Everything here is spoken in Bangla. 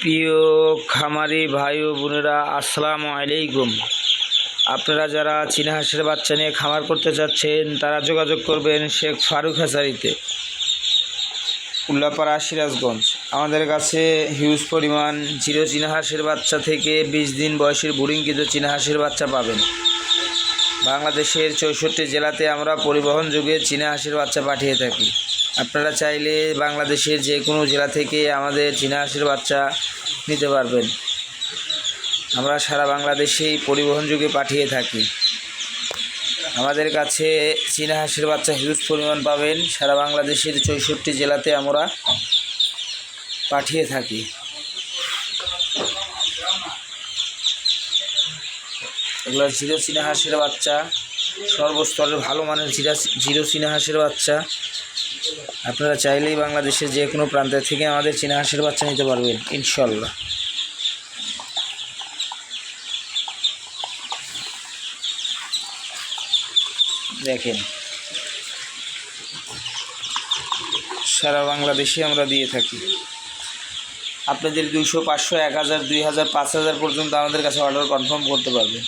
প্রিয় খামারি ভাই ও বোনেরা, আসসালামু আলাইকুম। আপনারা যারা চীনা হাঁসের বাচ্চা নিয়ে খামার করতে চাচ্ছেন তারা যোগাযোগ করবেন শেখ ফারুক হাসারিতে। উল্লাপাড়া সিরাজগঞ্জ। আমাদের কাছে হিউজ পরিমাণ জিরো চীনা হাঁসের বাচ্চা থেকে বিশ দিন বয়সের বুড়িংকৃত চীনা হাঁসের বাচ্চা পাবেন। বাংলাদেশের চৌষট্টি জেলাতে আমরা পরিবহন যুগে চীনা হাঁসের বাচ্চা পাঠিয়ে থাকি। আপনারা চাইলে বাংলাদেশের যে কোনো জেলা থেকে আমাদের চীনা হাঁসের বাচ্চা নিতে পারবেন। আমরা সারা বাংলাদেশেই পরিবহন যুগে পাঠিয়ে থাকি। আমাদের কাছে চীনা হাঁসের বাচ্চা হিউজ পরিমাণ পাবেন। সারা বাংলাদেশের চৌষট্টি জেলাতে আমরা পাঠিয়ে থাকি। এগুলো জিরো চীনা হাঁসের বাচ্চা, সর্বস্তরের ভালো মানের জিরা জিরো চীনা হাঁসের বাচ্চা। আপনারা চাইলেই বাংলাদেশের যে কোনো প্রান্ত থেকে আমাদের চীনা হাঁসের বাচ্চা নিতে পারবেন ইনশাল্লাহ দেখেন। সারা বাংলাদেশে আমরা দিয়ে থাকি। আপনাদের দুইশো, পাঁচশো, এক হাজার, দুই হাজার, পাঁচ হাজার পর্যন্ত আমাদের কাছে অর্ডার কনফার্ম করতে পারবেন।